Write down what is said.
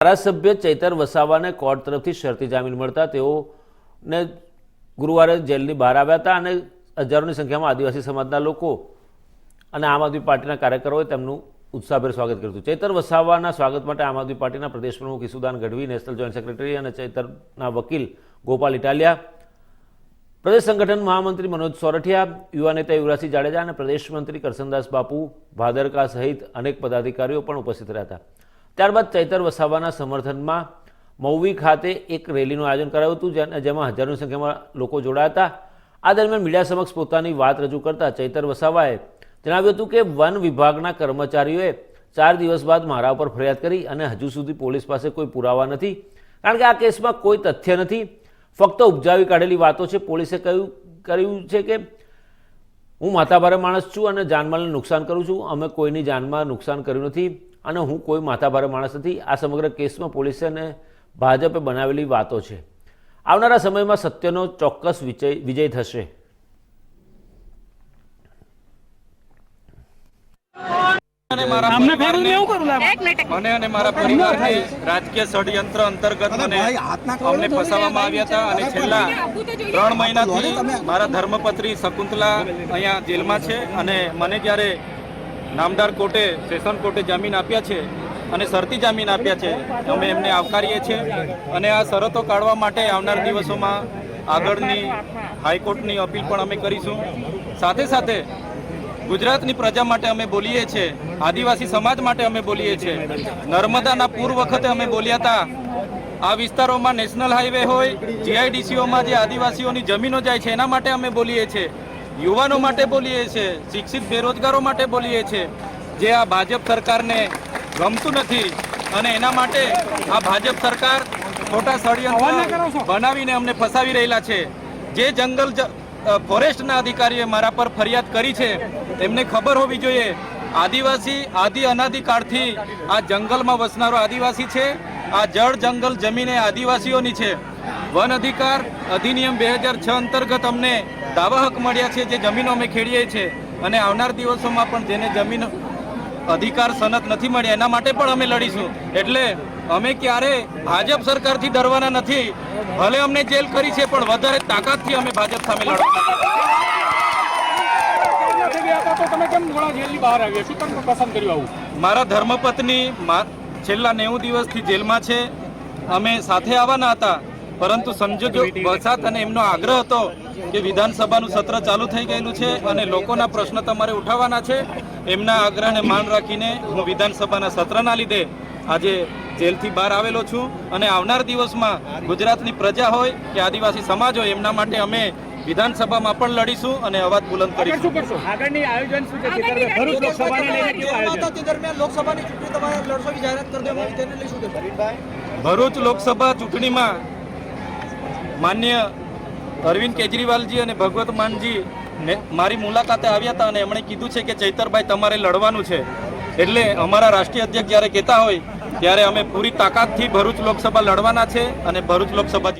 ધારાસભ્ય ચૈતર વસાવાને કોર્ટ તરફથી શરતી જામીન મળતા તેઓને ગુરુવારે જેલની બહાર આવ્યા હતા અને હજારોની સંખ્યામાં આદિવાસી સમાજના લોકો અને આમ આદમી પાર્ટીના કાર્યકરોએ તેમનું ઉત્સાહભેર સ્વાગત કર્યું હતું. ચૈતર વસાવાના સ્વાગત માટે આમ આદમી પાર્ટીના પ્રદેશ પ્રમુખ Isudan Gadhvi, national joint secretary અને ચૈતરના વકીલ ગોપાલ ઇટાલિયા, પ્રદેશ સંગઠન મહામંત્રી મનોજ સોરઠિયા, યુવા નેતા યુવરાજસિંહ જાડેજા અને પ્રદેશ મંત્રી કરસનદાસ બાપુ, ભાદરકા સહિત અનેક પદાધિકારીઓ પણ ઉપસ્થિત રહ્યા હતા. ત્યારબાદ ચૈતર વસાવાના સમર્થનમાં મૌવી ખાતે એક રેલીનું આયોજન કરાયું હતું જેમાં હજારોની સંખ્યામાં લોકો જોડાયા હતા. આ દરમિયાન મીડિયા સમક્ષ પોતાની વાત રજૂ કરતા ચૈતર વસાવાએ જણાવ્યું હતું કે વન વિભાગના કર્મચારીઓએ ચાર દિવસ બાદ મારા ઉપર ફરિયાદ કરી અને હજુ સુધી પોલીસ પાસે કોઈ પુરાવા નથી. કારણ કે આ કેસમાં કોઈ તથ્ય નથી. ફક્ત ઉપજાવી કાઢેલી વાતો છે. પોલીસે કહ્યું કર્યું છે કે હું માતાભારે માણસ છું અને જાનમાલને નુકસાન કરું છું. અમે કોઈની જાનમાં નુકસાન કર્યું નથી. અને હું કોઈ માથાભારે માણસ નથી. આ સમગ્ર કેસમાં પોલીસે અને ભાજપે બનાવેલી વાતો છે. આવનારા સમયમાં સત્યનો ચોક્કસ વિજય વિજય થશે. મારા અમને ફેરવું એવું કરું લાગે? એક મિનિટ. મને અને મારા પરિવારને રાજકીય ષડયંત્ર અંતર્ગત મને અમને ફસાવવામાં આવ્યા હતા અને છેલ્લા ત્રણ મહિનાથી મારા ધર્મપત્રી શકુંતલા અહીંયા જેલમાં છે અને મને જ્યારે નામદાર કોર્ટે, સેશન કોર્ટે જામીન આપ્યા છે અને શરતી જામીન આપ્યા છે. અમે એમને આવકારીએ છીએ અને આ શરતો કાઢવા માટે આવનાર દિવસોમાં આગળની હાઈકોર્ટની અપીલ પણ અમે કરીશું. સાથે સાથે ગુજરાતની પ્રજા માટે અમે બોલીએ છીએ, આદિવાસી સમાજ માટે અમે બોલીએ છીએ. નર્મદાના પૂર વખતે અમે બોલ્યા હતા, આ વિસ્તારોમાં નેશનલ હાઈવે હોય જીઆઈડીસીઓમાં જે આદિવાસીઓની જમીનો જાય છે, એના માટે અમે બોલીએ છીએ. યુવાનો માટે બોલીએ છીએ શિક્ષિત બેરોજગારો માટે બોલીએ છીએ જે આ ભાજપ સરકારને ગમતું નથી અને એના માટે આ ભાજપ સરકાર ખોટા ષડયંત્ર બનાવીને અમને ફસાવી રહેલા છે. જે જંગલ ફોરેસ્ટના અધિકારીએ મારા પર ફરિયાદ કરી છે એમને ખબર હોવી જોઈએ. આદિવાસી આદિ અનાદિકાળથી આ જંગલમાં વસનારો આદિવાસી છે આ જળ જંગલ જમીન એ આદિવાસીઓની છે. વન અધિકાર અધિનિયમ બે હજાર છ અંતર્ગત અમને દાવા હક મળ્યા છે, જે જમીનો અમે ખેડીએ છીએ. અને આવનાર દિવસોમાં પણ જેને જમીન અધિકાર સનત નથી મળ્યા, એના માટે પણ અમે લડીશું. એટલે અમે ક્યારે ભાજપ સરકારથી ડરવાના નથી. ભલે અમને જેલ કરી છે, પણ વધારે તાકાતથી અમે ભાજપ સામે આવું મારા ધર્મપત્ની છેલ્લા નેવું દિવસથી જેલમાં છે. અમે સાથે આવવાના હતા. પરંતુ સંજોગો વરસાદ અને એમનો આગ્રહ હતો કે વિધાનસભાનું સત્ર ચાલુ થઈ ગયેલું છે અને લોકોના પ્રશ્ન તમારે ઉઠાવવાના છે એમના આગ્રહને માન રાખીને હું વિધાનસભાના સત્રના લીધે આજે જેલથી બહાર આવેલો છું અને આવનાર દિવસમાં ગુજરાતની પ્રજા હોય કે આદિવાસી સમાજ હોય એમના માટે અમે વિધાનસભામાં પણ લડીશું અને અવાજ બુલંદ કરીશું. આગળની આયોજન શું છે? ભરૂચ લોકસભાને લઈને કેવું આયોજન? દરમિયાન લોકસભાની ચૂંટણી તમારે લડશોની જાહેરાત કરી દેવામાં આવી તેને લઈ શું ભરૂચ લોકસભા ચૂંટણીમાં માન્ય અરવિંદ કેજરીવાલજી અને ભગવત માનજી મારી મુલાકાતે આવ્યા હતા અને એમણે કીધું છે કે ચૈતરભાઈ તમારે લડવાનું છે. એટલે અમારા રાષ્ટ્રીય અધ્યક્ષ જ્યારે કહેતા હોય, ત્યારે અમે પૂરી તાકાતથી ભરૂચ લોકસભા લડવાના છે અને ભરૂચ લોકસભા